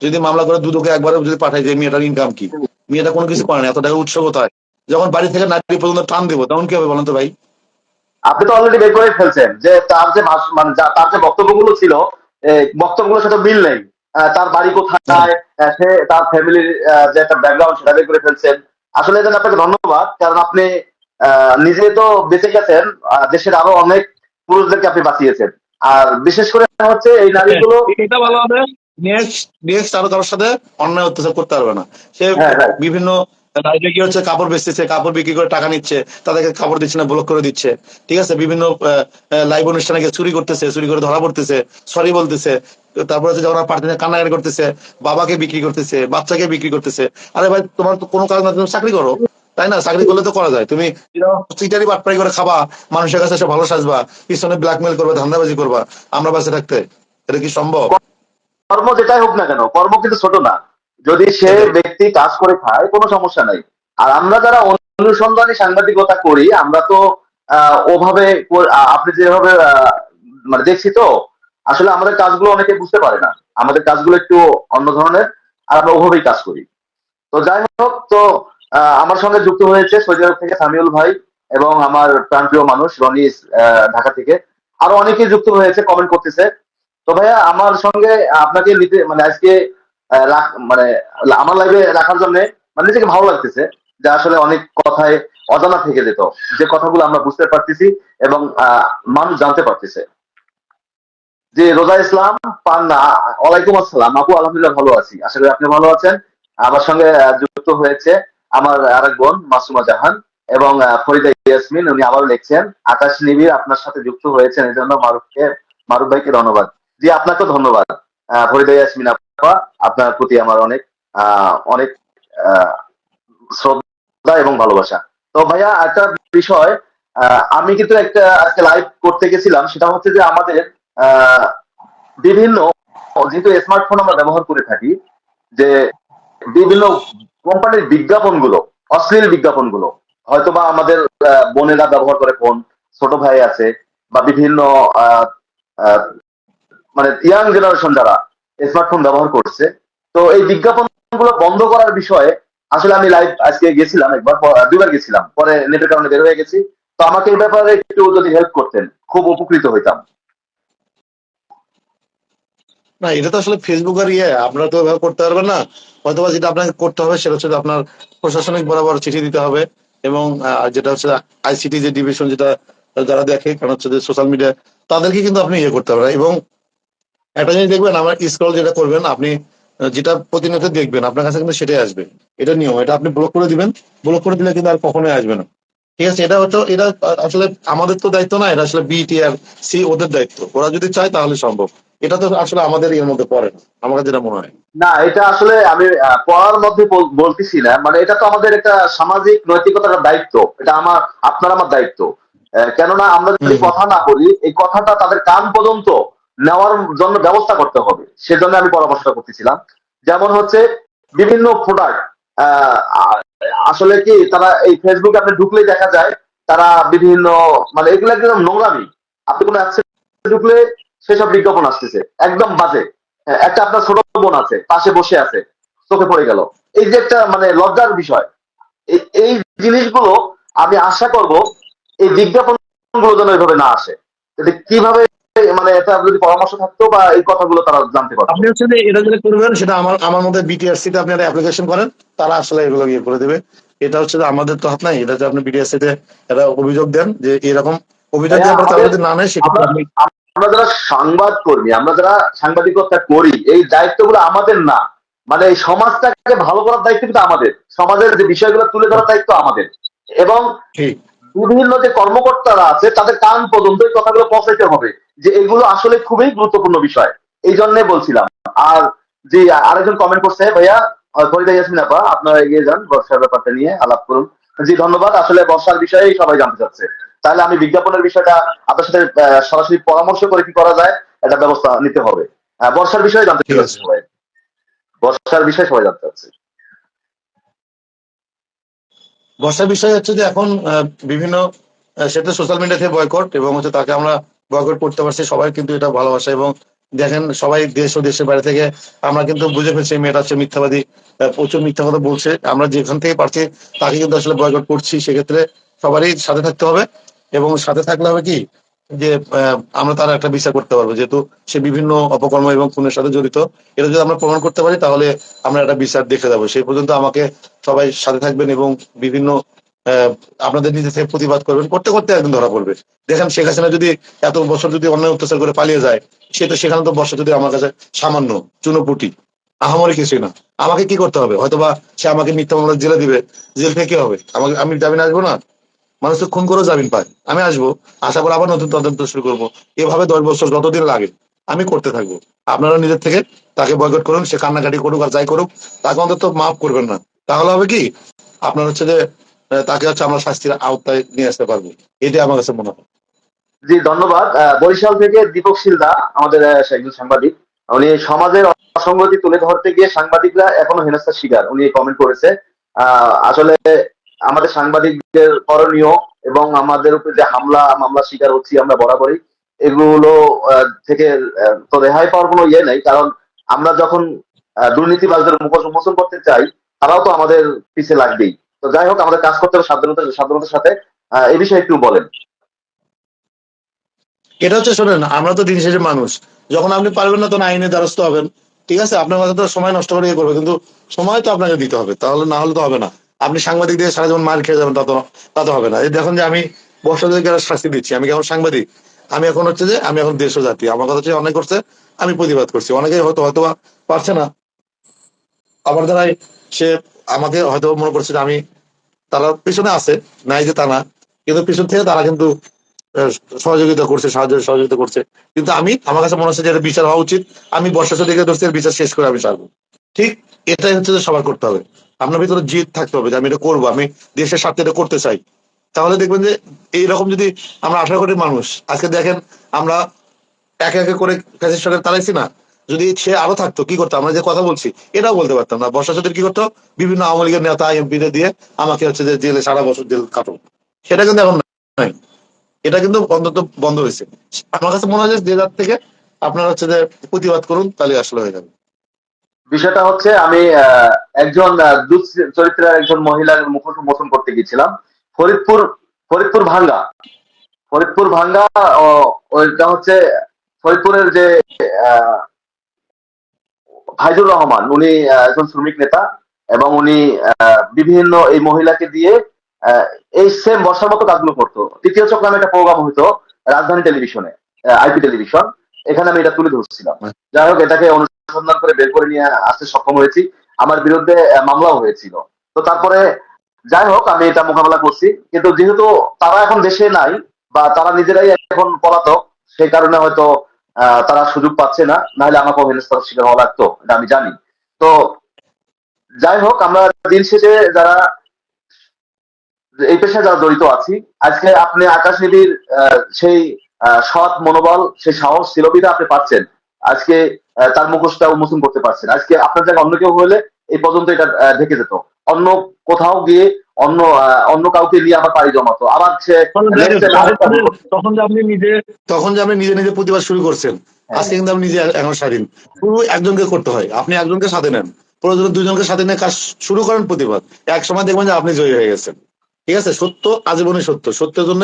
যদি মামলা করে দুদকে একবারে যদি পাঠায় যে মেয়েটার ইনকাম কি? মেয়েটা কোনো কিছু করে না এত টাকা উৎস কোথায়? যখন বাড়ি থেকে নারী পর্যন্ত টান দেবো তখন কি হবে বলেন তো ভাই? আপনি তো অলরেডি বের করে ফেলছেন যে তার যে মানে তার যে বক্তব্যগুলো ছিল বক্তব্যগুলোর সাথে মিল নেই। তার বাড়ি কোথায়? সে তার ফ্যামিলির যে একটা ব্যাকগ্রাউন্ড সেটা বের করে ফেলছেন। আসলে এজন্য আপনাকে ধন্যবাদ কারণ আপনি আহ, নিজে তো বেঁচে গেছেন দেশের আরও অনেক পুরুষদেরকে আপনি বাঁচিয়েছেন। আর বিশেষ করে হচ্ছে এই নারীগুলো এটা ভালো হবে। নেক্সট নেক্সট আরও কারোর সাথে অন্যায় অত্যাচার করতে পারবে না। সে হ্যাঁ, হ্যাঁ। বিভিন্ন নারীরা কি হচ্ছে কাপড় বেচতেছে কাপড় বিক্রি করে টাকা নিচ্ছে তাদেরকে কাপড় দিচ্ছে না ব্লক করে দিচ্ছে। ঠিক আছে? বিভিন্ন লাইভ অনুষ্ঠানে গিয়ে চুরি করতেছে চুরি করে ধরা পড়তেছে সরি বলতেছে। তারপর হচ্ছে যখন পার্টিতে কান্নাকাটি করতেছে বাবাকে বিক্রি করতেছে বাচ্চাকে বিক্রি করতেছে। আরে ভাই তোমার তো কোনো কাজ না তুমি চাকরি করো তাই না? চাকরি করলে তো করা যায়। তুমি চিটারি বাটপাই করে খাবা মানুষের কাছে এসে ভালো সাজবা পিছনে ব্ল্যাকমেল করবা ধান্দাবাজি করবা আমরা বাসে থাকতে। এটা কি সম্ভব? কর্ম যেটাই হোক না কেন কর্ম কিন্তু ছোট না। যদি সে ব্যক্তি কাজ করে খায় কোনো সমস্যা নাই। আর আমরা যারা অনুসন্ধানী সাংবাদিকতা করি আমরা তো ওভাবে আপনি যেভাবে মানে দেখছি তো আসলে আমাদের কাজগুলো অনেকে বুঝতে পারে না। আমাদের কাজগুলো একটু অন্য ধরনের আর আমরা ওভাবেই কাজ করি। তো যাই হোক তো আহ, আমার সঙ্গে যুক্ত হয়েছে সৌদি আরব থেকে সামিউল ভাই এবং আমার প্রাণপ্রিয় মানুষ রনি ঢাকা থেকে। আরও অনেকেই যুক্ত হয়েছে কমেন্ট করতেছে। তো ভাইয়া, আমার সঙ্গে আপনাকে নিতে মানে আজকে মানে আমার লাইভে রাখার জন্য মানে নিজেকে ভালো লাগতেছে যে আসলে অনেক কথায় অজানা থেকে যেত। যে কথাগুলো আমরা বুঝতে পারতেছি এবং মানুষ জানতে পারতেছে। যে রোজা ইসলাম, পান না, ওয়ালাইকুম আসসালাম। আপু, আলহামদুলিল্লাহ ভালো আছি। আশা করি আপনি ভালো আছেন। আমার সঙ্গে যুক্ত হয়েছে আমার আরেক বোন, মাসুমা জাহান এবং ফরিদা ইয়াসমিন। উনি আবার লিখছেন, আকাশ নিবিড় আপনার সাথে যুক্ত হয়েছেন। এই জন্য মারুফকে, মারুফ ভাইকে ধন্যবাদ। জি, আপনাকেও ধন্যবাদ। ফরিদা ইয়াসমিন আপা, আপনার প্রতি আমার অনেক অনেক শ্রদ্ধা এবং ভালোবাসা। তো ভাইয়া, একটা বিষয় আমি কিন্তু একটা আজকে লাইভ করতে গেছিলাম, সেটা হচ্ছে যে আমাদের বিভিন্ন, যেহেতু স্মার্টফোন আমরা ব্যবহার করে থাকি, যে বিভিন্ন কোম্পানির বিজ্ঞাপনগুলো, অশ্লীল বিজ্ঞাপনগুলো, হয়তোবা আমাদের বোনেরা ব্যবহার করে ফোন ছোট ভাই আছে, বা বিভিন্ন মানে ইয়াং জেনারেশন যারা স্মার্টফোন ব্যবহার করছে, তো এই বিজ্ঞাপনগুলো বন্ধ করার বিষয়ে আসলে আমি লাইভ আজকে গেছিলাম একবার দুইবার গেছিলাম। পরে নেটের কারণে বের হয়ে গেছি। তো আমাকে এই ব্যাপারে একটু যদি হেল্প করতেন, খুব উপকৃত হইতাম। না, এটা তো আসলে ফেসবুক আর ইয়ে আপনারা তো ব্যবহার করতে পারবেন না। হয়তো যেটা আপনাকে করতে হবে, সেটা হচ্ছে আপনার প্রশাসনিক বরাবর চিঠি দিতে হবে এবং যেটা হচ্ছে আইসিটি যে ডিভিশন যেটা যারা দেখে, কারণ হচ্ছে সোশ্যাল মিডিয়া তাদেরকে কিন্তু আপনি ইয়ে করতে পারবেন এবং একটা জিনিস দেখবেন আমার স্ক্রল যেটা করবেন আপনি যেটা প্রতিনিয়ত দেখবেন আপনার কাছে কিন্তু সেটাই আসবে। এটা নিয়ম এটা আপনি ব্লক করে দিবেন ব্লক করে দিলে কিন্তু আর কখনোই আসবে না। ঠিক আছে এটা হচ্ছে এটা আসলে আমাদের তো দায়িত্ব না এটা আসলে বিটি আর সি ওদের দায়িত্ব। ওরা যদি চায় তাহলে সম্ভব। এটা তো আসলে আমাদের এর মধ্যে পড়ে না আমার কাছে যেটা মনে হয়। না এটা আসলে আমি পড়ার মধ্যে বল- বলতেছি না মানে এটা তো আমাদের একটা সামাজিক নৈতিকতার দায়িত্ব এটা আমার আপনার আমার দায়িত্ব। কেননা আমরা যদি কথা না বলি এই কথাটা তাদের কান পর্যন্ত নেওয়ার জন্য ব্যবস্থা করতে হবে। সেজন্য আমি পরামর্শটা করতেছিলাম। যেমন হচ্ছে বিভিন্ন প্রোডাক্ট আসলে কি তারা এই ফেসবুকে আপনি ঢুকলেই দেখা যায় তারা বিভিন্ন মানে এগুলো একদম নোংরামি। আপনি কোনো ঢুকলে সেসব বিজ্ঞাপন আসতেছে। একদম বাজে। হ্যাঁ, একটা আপনার ছোট বোন আছে পাশে বসে আছে চোখে পড়ে গেল। এই যে একটা মানে লজ্জার বিষয়। এই- জিনিসগুলো আমি আশা করব এই বিজ্ঞাপনগুলো যেন এইভাবে না আসে। কীভাবে মানে এটা যদি পরামর্শ থাকতো বা এই কথাগুলো তারা জানতে পারতো। আপনি হচ্ছে যে এটা যেটা করবেন সেটা আমার আমার মধ্যে বিটিআরসি তে আপনি একটা অ্যাপ্লিকেশন করেন তারা আসলে এগুলো ইয়ে করে দেবে। এটা হচ্ছে যে আমাদের তো হাত নাই এটা যে আপনি বিটিআরসি তে একটা অভিযোগ দেন যে এরকম অভিযোগ পর তারা যদি না নেয় সেক্ষেত্রে আপনি আমরা যারা সংবাদ কর্মী আমরা যারা সাংবাদিকতা করি এই দায়িত্বগুলো আমাদের না। মানে এই সমাজটাকে ভালো করার দায়িত্ব কিন্তু আমাদের। সমাজের যে বিষয়গুলো তুলে ধরার দায়িত্ব আমাদের। এবং ঠিক। বিভিন্ন যে কর্মকর্তারা আছে তাদের কান পর্যন্ত এই কথাগুলো পৌঁছাইতে হবে যে এগুলো আসলে খুবই গুরুত্বপূর্ণ বিষয়। এই জন্য বলছিলাম। আর যে আরেকজন কমেন্ট করছে ভাইয়া ফরিদা ইয়াসমিন আপা আপনারা এগিয়ে যান বর্ষার ব্যাপারটা নিয়ে আলাপ করুন। জি ধন্যবাদ। আসলে বর্ষার বিষয়েই সবাই জানতে চাচ্ছে। তাহলে আমি বিজ্ঞাপনের বিষয়টা আপনার সাথে সরাসরি পরামর্শ করে কি করা যায় এটা ব্যবস্থা নিতে হবে। বর্ষার বিষয়ে জানতে চাচ্ছে সবাই। বর্ষার বিষয়ে সবাই জানতে চাচ্ছে। বর্ষার বিষয় হচ্ছে যে এখন বিভিন্ন সেটা সোশ্যাল মিডিয়া থেকে বয়কট এবং হচ্ছে তাকে আমরা বয়কট করতে পারছি। সবাই কিন্তু এটা ভালোবাসা এবং দেখেন সবাই দেশ ও দেশের বাইরে থেকে আমরা কিন্তু বুঝে ফেলছি মেয়েটা হচ্ছে মিথ্যাবাদী প্রচুর মিথ্যা কথা বলছে। আমরা যেখান থেকে পারছি তাকে কিন্তু আসলে বয়কট করছি। সেক্ষেত্রে সবারই সাথে থাকতে হবে এবং সাথে থাকলে হবে কি? যে আমরা তার একটা বিচার করতে পারব। যেহেতু সে বিভিন্ন অপকর্ম এবং খুনের সাথে জড়িত, এটা যদি আমরা প্রমাণ করতে পারি, তাহলে আমরা একটা বিচার দেখে যাব সেই পর্যন্ত আমাকে সবাই সাথে থাকবেন এবং বিভিন্ন আপনাদের নিজে থেকে প্রতিবাদ করবেন। করতে করতে একদিন ধরা পড়বে। দেখেন শেখ হাসিনা যদি এত বছর যদি অন্যায় অত্যাচার করে পালিয়ে যায়, সে তো সেখানে তো বর্ষা যদি আমার কাছে সামান্য, চুনোপুটি, আহামরি কিছুই না। আমাকে কি করতে হবে? হয়তোবা সে আমাকে মিথ্যা মামলা জেলে দিবে। জেল থেকে হবে? আমাকে, আমি জামিন আসব না? মানুষ তো খুন করেও জামিন পায়। আমি আসব, আশা করে আবার নতুন তদন্ত শুরু করব। এভাবে দশ বছর যতদিন লাগে আমি করতে থাকব। আপনারা নিজের থেকে তাকে বয়কট করুন, সে কান্নাকাটি করুক আর যাই করুক, তাকে অন্তত মাফ করবেন না। তাহলে হবে কি, আপনার হচ্ছে যে তাকে হচ্ছে আমরা শাস্তির আওতায় নিয়ে আসতে পারব। এটাই আমার কাছে মনে হয়। জি, ধন্যবাদ। বরিশাল থেকে দীপক সিলদা, আমাদের একজন সাংবাদিক। উনি সমাজের অসঙ্গতি তুলে ধরতে গিয়ে সাংবাদিকরা এখনও হেনস্থার শিকার। উনি কমেন্ট করেছে। আসলে আমাদের সাংবাদিকদের করণীয় এবং আমাদের উপরে যে হামলা, মামলা শিকার হচ্ছি আমরা বরাবরই, এগুলো থেকে তো রেহাই পাওয়ার কোনো ইয়ে নেই, কারণ আমরা যখন দুর্নীতিবাজদের মুখোশ উন্মোচন করতে চাই, তারাও তো আমাদের পিছে লাগবেই। তো যাই হোক, আমাদের কাজ করতে হবে সাবধানতার সাবধানতার সাথে। এই বিষয়ে একটু বলেন। এটা হচ্ছে, শোনেন, আমরা তো দিন শেষে মানুষ। যখন আপনি পারবেন না, তখন আইনের দ্বারস্থ হবেন। ঠিক আছে? আপনার কথা তো সময় নষ্ট করে ইয়ে করবে, কিন্তু সময় তো আপনাকে দিতে হবে। তাহলে না হলে তো হবে না। আপনি সাংবাদিক দিয়ে সারা জীবন মার খেয়ে যাবেন তত তত হবে না। এই দেখুন যে আমি বর্ষাদেরকে শাস্তি দিচ্ছি। আমি কেমন সাংবাদিক? আমি এখন হচ্ছে যে, আমি এখন দেশ জাতি। আমার কথা হচ্ছে অনেক করছে, আমি প্রতিবাদ করছি। অনেকে হয়তো হয়তো পারছে না। আমার দ্বারাই সে আমাকে হয়তো মনে করছে যে আমি, তারা পিছনে আছে, নাই যে তা না। কিন্তু পিছন থেকে তারা কিন্তু সহযোগিতা করছে, সাহায্য, সহযোগিতা করছে। কিন্তু আমি, আমার কাছে মনে হচ্ছে যে এটা বিচার হওয়া উচিত। আমি বর্ষা চলিকে ধরছি বিচার শেষ করে আমি ছাড়বো ঠিক এটাই হচ্ছে যে সবার করতে হবে আপনার ভিতরে জিদ থাকতে হবে যে আমি এটা করব, আমি দেশের স্বার্থে এটা করতে চাই। তাহলে দেখবেন যে এইরকম যদি আমরা আঠারো কোটি মানুষ, আজকে দেখেন আমরা একে একে করে ফ্যাসিস্ট সরকার তাড়াইছি না, যদি সে আরও থাকতো, কি করতো? আমরা যে কথা বলছি, এটাও বলতে পারতাম না। বর্ষা চৌধুরী কি করতো? বিভিন্ন আওয়ামী লীগের নেতা এমপিদের দিয়ে আমাকে হচ্ছে যে জেলে সারা বছর জেল কাটো সেটা কিন্তু এখন নাই। এটা কিন্তু অন্তত বন্ধ হয়েছে। আমার কাছে মনে হয় যে যে যার থেকে আপনারা হচ্ছে যে প্রতিবাদ করুন, তাহলে আসলে হয়ে যাবে। বিষয়টা হচ্ছে আমি একজন চরিত্রের একজন মহিলার মুখোশ উন্মোচন করতে গিয়েছিলাম। ফরিদপুর ফরিদপুর ভাঙ্গা। ফরিদপুর ভাঙ্গা ওইটা হচ্ছে ফরিদপুরের যে আহ, ফাইজুর রহমান উনি একজন শ্রমিক নেতা এবং উনি বিভিন্ন এই মহিলাকে দিয়ে এই সেম বর্ষার মতো কাজগুলো করতো। তৃতীয় চক্র নামে একটা প্রোগ্রাম হতো রাজধানী টেলিভিশনে আইপি টেলিভিশন। এখানে আমি এটা তুলে ধরছিলাম। যাই হোক এটাকে অনুসন্ধান করে বের করে নিয়ে আসতে সক্ষম হয়েছি। আমার বিরুদ্ধে মামলাও হয়েছিল। তো তারপরে যাই হোক আমি এটা মোকাবেলা করছি। কিন্তু যেহেতু তারা এখন দেশে নাই বা তারা নিজেরাই এখন পলাতক সেই কারণে হয়তো তারা সুযোগ পাচ্ছে না। নাহলে আমাকেও হেনস্থার শিকার হওয়া লাগতো এটা আমি জানি। তো যাই হোক আমরা দিন শেষে যারা এই পেশায় যারা জড়িত আছি আজকে আপনি আকাশ আহ, সেই সৎ মনোবল সেই সাহস ছিল আপনি পাচ্ছেন। আজকে তার মুখোশটা উন্মোচন করতে পারছেন আজকে আপনার জায়গায় অন্য কেউ হলে এই পর্যন্ত এটা ঢেকে যেত। অন্য কোথাও গিয়ে অন্য অন্য কাউকে নিয়ে আবার পাড়ি জমাতো। আবার সে তখন যে আপনি নিজে তখন যে আপনি নিজে নিজে প্রতিবাদ শুরু করছেন আজকে কিন্তু আপনি নিজে এখন স্বাধীন। শুরু একজনকে করতে হয়। আপনি একজনকে সাথে নেন। প্রয়োজনে দুজনকে সাথে নিয়ে কাজ শুরু করেন প্রতিবাদ। এক সময় দেখবেন যে আপনি জয়ী হয়ে গেছেন। ঠিক আছে? সত্য আজীবনই সত্য। সত্যের জন্য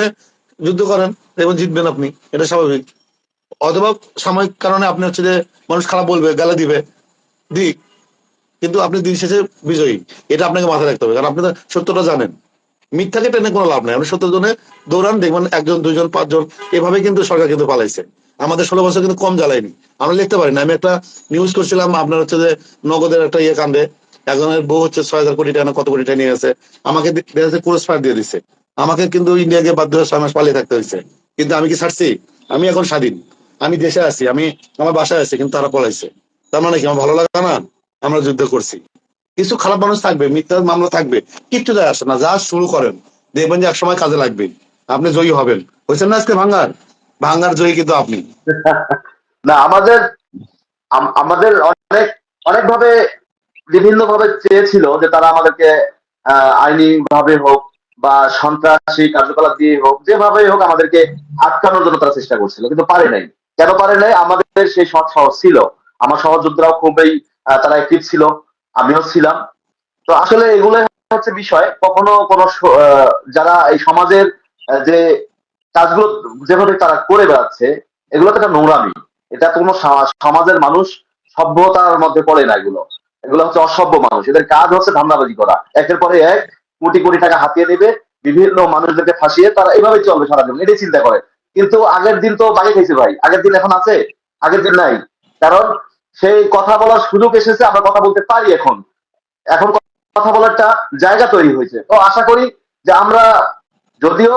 যুদ্ধ করেন দেখবেন জিতবেন আপনি। এটা স্বাভাবিক। অথবা সাময়িক কারণে আপনি হচ্ছে যে মানুষ খারাপ বলবে, গালা দিবে। দিক। কিন্তু আপনি দিন শেষে বিজয়ী। এটা আপনাকে মাথায় রাখতে হবে। কারণ আপনি সত্যটা জানেন। মিথ্যাকে টেনে কোনো লাভ নেই। আপনি সত্যের জন্য দৌড়ান, দেখবেন একজন, দুইজন, পাঁচজন, এভাবে কিন্তু সরকার কিন্তু পালাইছে। আমাদের ষোলো বছর কিন্তু কম জ্বালায়নি। আমরা লিখতে পারি না আমি একটা নিউজ করছিলাম, আপনার হচ্ছে যে নগদের একটা ইয়ে কান্দে একজনের বউ হচ্ছে ছয় হাজার কোটি টাকা, কত কোটি টাকা নিয়ে গেছে। আমাকে দেখা ক্রস ফায়ার দিয়ে দিচ্ছে আমাকে কিন্তু ইন্ডিয়াকে বাধ্য হয়ে ছয় মাস পালিয়ে থাকতে হয়েছে। কিন্তু আমি কি ছাড়ছি? আমি এখন স্বাধীন। আমি দেশে আছি, আমি আমার বাসায় আছি, কিন্তু তারা পলাইছে। তার মানে কি, আমার ভালো লাগে না? আমরা যুদ্ধ করছি। কিছু খারাপ মানুষ থাকবে, মিথ্যা মামলা থাকবে, কিচ্ছু যায় আসে না, যা শুরু করেন। দেখবেন যে একসময় কাজে লাগবে। আপনি জয়ী হবেন। হয়েছেন না আজকে ভাঙ্গার? ভাঙ্গার জয়ী কিন্তু আপনি। না, আমাদের আমাদের অনেক অনেক ভাবে বিভিন্ন ভাবে চেয়েছিল যে তারা আমাদেরকে আইনি ভাবে হোক বা সন্ত্রাসী কার্যকলাপ দিয়ে হোক যেভাবে হোক আমাদেরকে আটকানোর জন্য তারা চেষ্টা করছিল, কিন্তু পারে নাই। কেন পারে নাই আমাদের সেই সৎ সাহস ছিল। আমার সহযোদ্ধারাও খুবই তারা অ্যাক্টিভ ছিল। আমিও ছিলাম। তো আসলে এগুলো হচ্ছে বিষয়। কখনো কোনো যারা এই সমাজের যে কাজগুলো যেভাবে তারা করে বেড়াচ্ছে, এগুলো তো একটা নোংরামি। এটা কোনো সমাজের মানুষ সভ্যতার মধ্যে পড়ে না এগুলো। এগুলো হচ্ছে অসভ্য মানুষ। এদের কাজ হচ্ছে ধান্দাবাজি করা। একের পরে এক কোটি কোটি টাকা হাতিয়ে নেবে। বিভিন্ন মানুষদেরকে ফাঁসিয়ে তারা এইভাবেই চলবে সারা জীবন এটাই চিন্তা করে। কিন্তু আগের দিন তো বাকি খাইছে ভাই। আগের দিন এখন আছে আগের দিন নাই। কারণ সেই কথা বলার সুযোগ এসেছে আমরা কথা বলতে পারি এখন। এখন কথা বলার একটা জায়গা তৈরি হয়েছে। তো আশা করি যে আমরা যদিও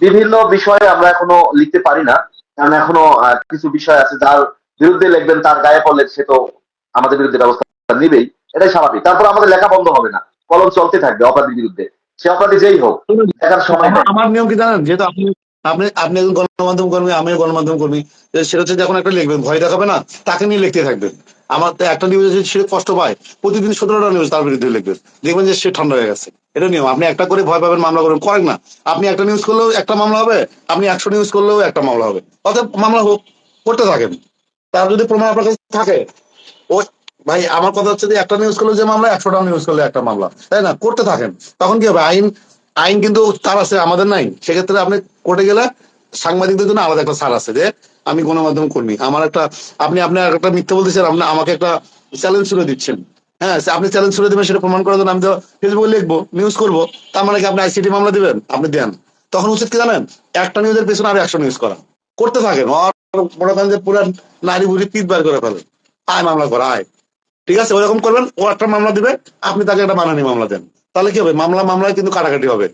বিভিন্ন বিষয়ে আমরা এখনও লিখতে পারি না কারণ এখনও কিছু বিষয় আছে যার বিরুদ্ধে লিখবেন তার গায়ে পড়লে সে তো আমাদের বিরুদ্ধে ব্যবস্থা নিবেই। এটাই স্বাভাবিক। তারপর আমাদের লেখা বন্ধ হবে না। কলম চলতে থাকবে অপরাধীর বিরুদ্ধে। সে অপরাধী যেই হোক দেখার সময় আমার- আমার নিয়ম কি জানেন? যেহেতু আপনি আপনি আপনি একজন গণমাধ্যম কর্মী, আমিও গণমাধ্যম কর্মী। সেটা হচ্ছে যখন একটা লিখবেন, ভয় দেখাবে না, তাকে নিয়ে লিখতে থাকবেন। আমার একটা নিউজ যদি সে কষ্ট পায়। প্রতিদিন সতেরোটা নিউজ তার বিরুদ্ধে লিখবেন। দেখবেন যে সে ঠান্ডা হয়ে গেছে। এটা নিয়ম। আপনি একটা করে ভয় পাবেন, মামলা করবেন করেন না। আপনি একটা নিউজ করলেও একটা মামলা হবে, আপনি একশো নিউজ করলেও একটা মামলা হবে। অতএব মামলা হোক, করতে থাকেন। তার যদি প্রমাণ আপনার কাছে থাকে, ও, ভাই, আমার কথা হচ্ছে যে একটা নিউজ করলে যে মামলা, একশোটা নিউজ করলে একটা মামলা। তাই না? করতে থাকেন। তখন কি হবে? আইন আইন কিন্তু তার আছে, আমাদের নাই। সেক্ষেত্রে আপনি কোর্টে গেলে সাংবাদিকদের জন্য আলাদা একটা ছাড় আছে যে, আমি গণমাধ্যম কর্মী, আমার একটা, আপনি আপনার একটা মিথ্যা বলতেছেন আপনি আমাকে একটা চ্যালেঞ্জ ছুড়ে দিচ্ছেন। হ্যাঁ আপনি চ্যালেঞ্জ ছুড়ে দেবেন, সেটা প্রমাণ করার জন্য আমি তো ফেসবুকে লিখব নিউজ করব, তার মানে কি আপনি আইসিটি মামলা দিবেন, আপনি দেন। তখন উচিত কি জানেন, একটা নিউজের পেছনে আর একশো নিউজ করা। করতে থাকেন মনে করেন যে পুরো নারী বুড়ি পিট বার করে ফেলেন। আয় মামলা করা, আয়। ঠিক আছে ওরকম করবেন, ও একটা মামলা দিবে, আপনি তাকে একটা মানহানি মামলা দেন। তাহলে কি হবে? মামলা মামলায় কিন্তু কাটাকাটি হবে।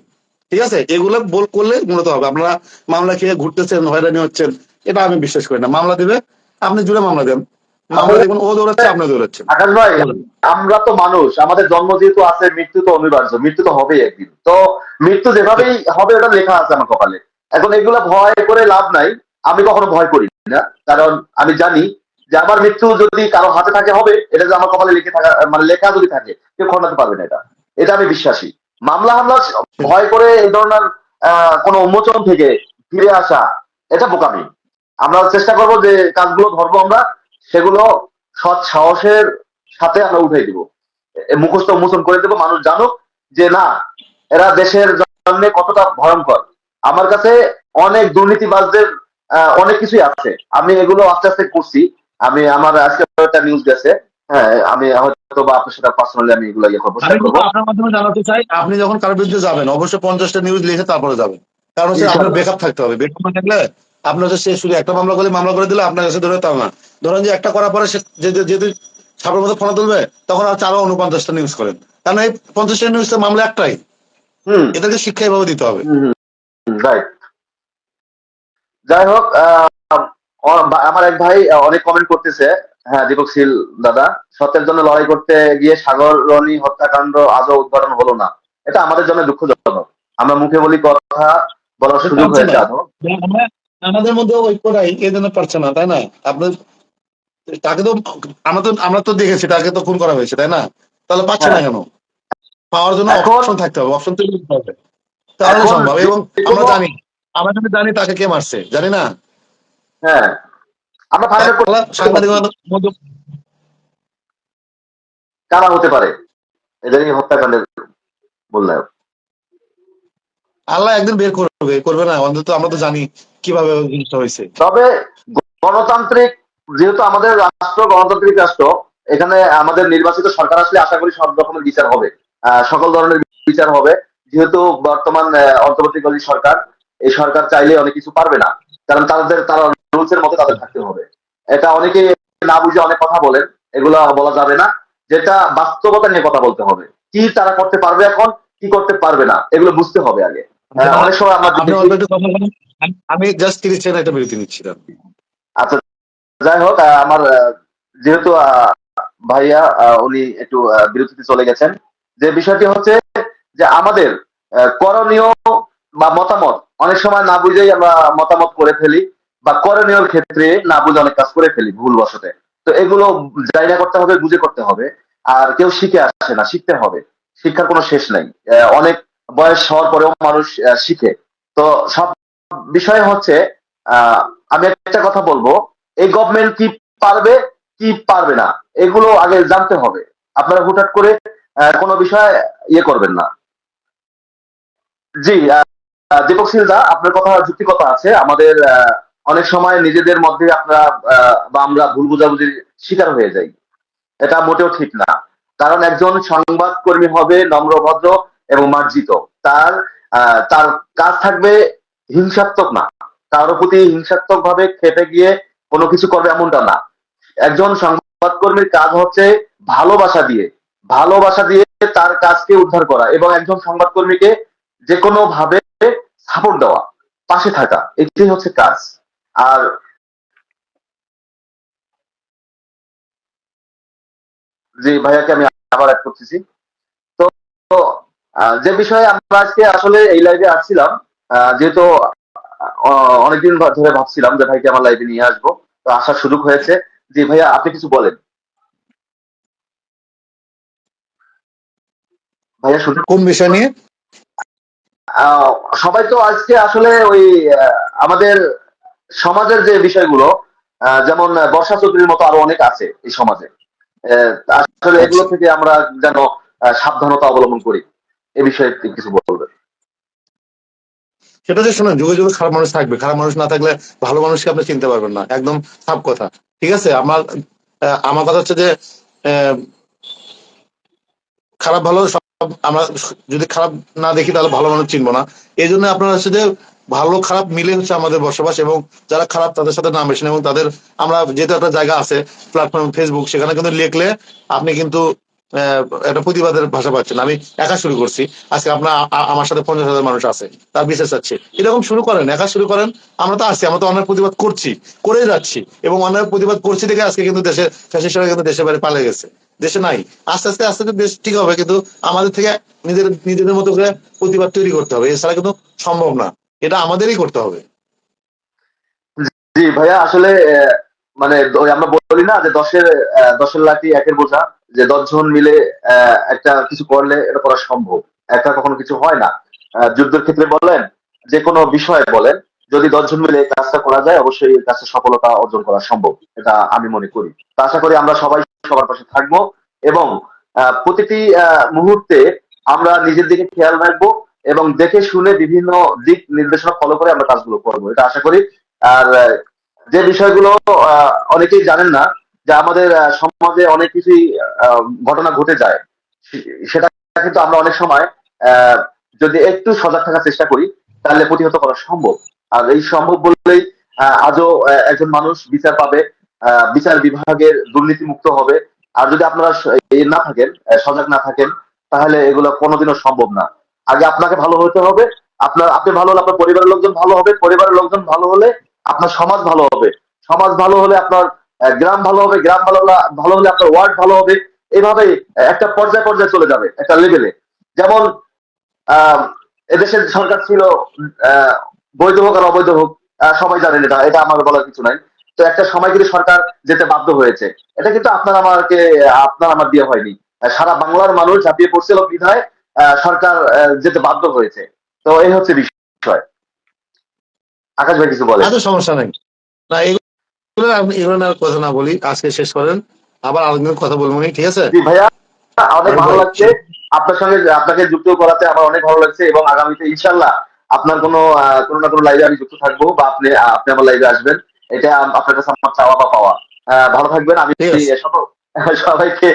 ঠিক আছে? এগুলো বল করলে মূলত হবে। আপনারা মামলা খেয়ে ঘুরতেছেন, হয়রানি হচ্ছেন, এটা আমি বিশ্বাস করি না। মামলা দিবে, আপনি জুড়ে মামলা দেন। আমরা তো মানুষ, আমাদের জন্ম যেহেতু আছে, মৃত্যু তো অনিবার্য, মৃত্যু তো হবেই একদিন। তো মৃত্যু যেভাবেই হবে, ওটা লেখা আছে আমার কপালে। এখন এগুলা ভয় করে লাভ নাই, আমি কখনো ভয় করি না। কারণ আমি জানি যে আমার মৃত্যু যদি কারও হাতে থাকে, হবে। এটা যে আমার কপালে লিখে থাকা মানে লেখা যদি থাকে, কেউ খন্ডাতে পারবে না এটা। এটা আমি বিশ্বাসী। মামলা হামলা, ভয় করে এই ধরনের কোনো উন্মোচন থেকে ফিরে আসা, এটা বোকামি। আমরা চেষ্টা করব যে কাজগুলো ধরবো আমরা, সেগুলো সৎ সাহসের সাথে আমরা উঠাই দিব। মুখস্থ উন্মোচন করে দেবো, মানুষ জানুক যে না, এরা দেশের জন্য কতটা ভয়ঙ্কর। আমার কাছে অনেক দুর্নীতিবাজদের অনেক কিছুই আছে। আমি এগুলো আস্তে আস্তে করছি। আমি, আমার আজকে একটা নিউজ গেছে। হ্যাঁ আমি হয়তো বা আপনার সাথে পার্সোনালি আমি এগুলো ইয়ে করব আপনার মাধ্যমে জানাতে চাই আপনি যখন কারোর বিরুদ্ধে যাবেন অবশ্যই পঞ্চাশটা নিউজ লিখে তারপরে যাবেন। কারণ হচ্ছে আপনার বেকআপ থাকতে হবে। বেকআপ না থাকলে আপনার হচ্ছে সে শুধু একটা মামলা করলে মামলা করে দিলে আপনার কাছে ধরে তাও না। ধরেন যে একটা করার পরে সে যেহেতু ছাপের মধ্যে ফোনা তুলবে তখন আর চারো উনপঞ্চাশটা নিউজ করেন। কারণ এই পঞ্চাশটা নিউজ মামলা একটাই। হুম। এদেরকে শিক্ষা এভাবে দিতে হবে। রাইট যাই হোক আমার এক ভাই অনেক কমেন্ট করতেছে। হ্যাঁ দীপক শীল দাদা সত্যের জন্য লড়াই করতে গিয়ে সাগর রনি হত্যাকাণ্ড আজও উদ্ঘাটন হলো না। এটা আমাদের জন্য দুঃখজনক। আমরা মুখে বলি কথা বলার সুযোগ হয়েছে আজও আমাদের মধ্যে ঐক্যটাই এই জন্য পারছে না তাই না? আপনার তাকে তো আমরা তো আমরা তো দেখেছি তাকে তো খুন করা হয়েছে তাই না? তাহলে পাচ্ছে না হ্যাঁ। কেন? পাওয়ার জন্য অপশন থাকতে হবে অপশন তৈরি করতে হবে। তাহলে সম্ভব এবং আমরা জানি আমরা জানি তাকে কে মারছে জানি না? হ্যাঁ। আমরা কারা হতে পারে? এদেরই হত্যাকাণ্ডের আল্লাহ একদিন বের করবে করবে না। অন্তত আমরা তো জানি কীভাবে জিনিসটা হয়েছে। তবে গণতান্ত্রিক যেহেতু আমাদের রাষ্ট্র গণতান্ত্রিক রাষ্ট্র এখানে আমাদের নির্বাচিত সরকার আসলে আশা করি সব রকমের বিচার হবে। আহ, সকল ধরনের বিচার হবে। যেহেতু বর্তমান অন্তর্বর্তীকালীন সরকার এই সরকার চাইলে অনেক কিছু পারবে না। কারণ তাদের তারা রুলস এর মধ্যে তাদের থাকতে হবে। এটা অনেকে না বুঝে অনেক কথা বলেন এগুলো বলা যাবে না। যেটা বাস্তবতা নিয়ে কথা বলতে হবে। কি তারা করতে পারবে এখন কি করতে পারবে না এগুলো বুঝতে হবে আগে। অনেক সময় আমরা আমি- জাস্ট তিরিশ সেকেন্ড একটা বিরতি নিচ্ছিলাম আচ্ছা যাই হোক আমার যেহেতু আহ, ভাইয়া উনি একটু বিরতিতে চলে গেছেন যে বিষয়টি হচ্ছে যে আমাদের করণীয় বা মতামত। অনেক সময় না বুঝেই আমরা মতামত করে ফেলি বা করণীয় ক্ষেত্রে না বুঝে অনেক কাজ করে ফেলি ভুল বসতে তো এগুলো জায়গা করতে হবে, বুঝে করতে হবে। আর কেউ শিখে আসে না, শিখতে হবে। শিক্ষার কোনো শেষ নাই। অনেক বয়স হওয়ার পরেও মানুষ শিখে। তো সব বিষয় হচ্ছে আমি একটা কথা বলব। এই গভর্নমেন্ট কি পারবে কি পারবে না, এগুলো আগে জানতে হবে। আপনারা হুটহাট করে কোনো বিষয়ে ইয়ে করবেন না। জি দীপক সিলদা আপনার কথা যুক্তিকতা আছে। আমাদের অনেক সময় নিজেদের মধ্যে আপনারা বা আমরা ভুল বোঝাবুঝির শিকার হয়ে যাই। এটা মোটেও ঠিক না। কারণ একজন সংবাদ কর্মী হবে নম্রভদ্র এবং মার্জিত। তার তার কাজ থাকবে হিংসাত্মক না। কারোর প্রতি হিংসাত্মক ভাবে খেপে গিয়ে কোনো কিছু করবে এমনটা না। একজন সংবাদ কর্মীর কাজ হচ্ছে ভালোবাসা দিয়ে। ভালোবাসা দিয়ে তার কাজকে উদ্ধার করা এবং একজন সংবাদকর্মীকে যে কোনো ভাবে সাপোর্ট দেওয়া, পাশে থাকা, এটাই হচ্ছে কাজ। আর জি ভাইয়াকে আমি আবার অ্যাড করতেছি, তো যে বিষয়ে আমরা আজকে আসলে এই লাইভে আসছিলাম যেহেতু অনেকদিন ধরে ভাবছিলাম যে ভাইকে আমার লাইভে নিয়ে আসব, তো আসার সুযোগ হয়েছে। জি ভাইয়া, আপনি কিছু বলেন। ভাইয়া শুনতে কোন বিষয় নিয়ে? সবাই তো আজকে আসলে ওই আমাদের সমাজের যে বিষয়গুলো যেমন বর্ষা চৌধুরীর মতো আরও অনেক আছে এই সমাজে। আসলে এগুলো থেকে আমরা যেন সাবধানতা অবলম্বন করি। এ বিষয়ে কিছু বলবেন? সেটা যে শোনেন যুগে যুগে খারাপ মানুষ থাকবে। খারাপ মানুষ না থাকলে ভালো মানুষকে আপনি চিনতে পারবেন না। একদম সাপ কথা। ঠিক আছে? আমার আমার কথা হচ্ছে যে আহ, খারাপ ভালো সব আমরা যদি খারাপ না দেখি, তাহলে ভালো মানুষ চিনবো না। এই জন্য আপনার হচ্ছে যে ভালো, খারাপ মিলে হচ্ছে আমাদের বসবাস এবং যারা খারাপ তাদের সাথে নাম বেশি এবং তাদের আমরা যেহেতু একটা জায়গা আছে প্ল্যাটফর্ম ফেসবুক সেখানে কিন্তু লিখলে আপনি কিন্তু একটা প্রতিবাদের ভাষা পাচ্ছেন। আমি একা শুরু করছি। আজকে আপনার আমার সাথে পঞ্চাশ হাজার মানুষ আছে, তার বিশেষ আছে। এরকম শুরু করেন, একা শুরু করেন, আমরা তো আছি, আমরা তো অনেক প্রতিবাদ করছি করে যাচ্ছি। এবং অনেক প্রতিবাদ করছি দেখে আজকে কিন্তু দেশে ফ্যাসিস্টরা কিন্তু দেশের বাইরে পালিয়ে গেছে। দেশে নাই। আস্তে আস্তে আস্তে আস্তে দেশ ঠিক হবে, কিন্তু আমাদের থেকে নিজের, নিজেদের মতো করে প্রতিবাদ তৈরি করতে হবে। এছাড়া কিন্তু সম্ভব না। এটা আমাদেরই করতে হবে। জি, ভাইয়া, আসলে মানে আমরা বলি না যে দশের দশের লাঠি একের বোঝা, যে দশজন মিলে একটা কিছু করলে এটা করা সম্ভব। একা কখনো কিছু হয় না। যুদ্ধের ক্ষেত্রে বলেন, যে কোনো বিষয়ে বলেন যদি দশজন মিলে এই কাজটা করা যায়, অবশ্যই এই কাজটা সফলতা অর্জন করা সম্ভব, এটা আমি মনে করি। তো আশা করি আমরা সবাই সবার পাশে থাকব এবং প্রতিটি মুহূর্তে আমরা নিজের দিকে খেয়াল রাখব এবং দেখে শুনে বিভিন্ন দিক নির্দেশনা ফলো করে আমরা কাজগুলো করব। এটা আশা করি। আর, যে বিষয়গুলো অনেকেই জানেন না, যে আমাদের সমাজে অনেক কিছুই ঘটনা ঘটে যায়। সেটা কিন্তু আমরা অনেক সময় যদি একটু সজাগ থাকার চেষ্টা করি, তাহলে প্রতিহত করা সম্ভব। আর এই সম্ভব বললেই আজও একজন মানুষ বিচার পাবে বিচার বিভাগের দুর্নীতি মুক্ত হবে। আর যদি আপনারা না থাকেন সজাগ না থাকেন তাহলে এগুলো কোনোদিনও সম্ভব না। আগে আপনাকে ভালো হতে হবে আপনার আপনি ভালো হলে আপনার পরিবারের লোকজন ভালো হবে পরিবারের লোকজন ভালো হলে আপনার সমাজ ভালো হবে। সমাজ ভালো হলে আপনার গ্রাম ভালো হবে গ্রাম ভালো ভালো হলে আপনার ওয়ার্ড ভালো হবে। এইভাবে আহ, একটা পর্যায় পর্যায়ে চলে যাবে একটা লেভেলে যেমন আহ, এদেশের সরকার ছিল বৈধ হোক আর অবৈধ হোক সবাই জানেন এটা এটা আমার বলার কিছু নাই। তো একটা সময় কিন্তু সরকার যেতে বাধ্য হয়েছে এটা কিন্তু আপনার আমাকে আপনার আমার দিয়ে হয়নি। সারা বাংলার মানুষ ঝাঁপিয়ে পড়ছিল বিধায় সরকার যেতে বাধ্য হয়েছে। তো এই হচ্ছে বিষয়। আকাশ ভাই কিছু বলে এত সমস্যা নেই। না এগুলো এগুলো না কথা না বলি আজকে শেষ করেন। আবার আরেকদিন কথা বলব ঠিক আছে? ভাইয়া অনেক ভালো লাগছে। আপনার সঙ্গে আপনাকে যুক্ত করাতে আমার অনেক ভালো লাগছে এবং আগামীতে ইনশাল্লাহ আপনার কোনো কোনো না কোনো লাইভে আমি যুক্ত থাকব বা আপনি আপনি আমার লাইভে আসবেন। এটা আপনার কাছে আমার চাওয়া বা পাওয়া। ভালো থাকবেন। আমি সবাইকে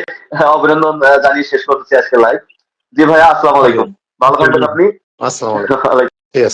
অভিনন্দন জানিয়ে শেষ করতেছি আজকে লাইভ জি ভাইয়া আসসালাম আলাইকুম। ভালো থাকবেন আপনি। আসসালামু আলাইকুম।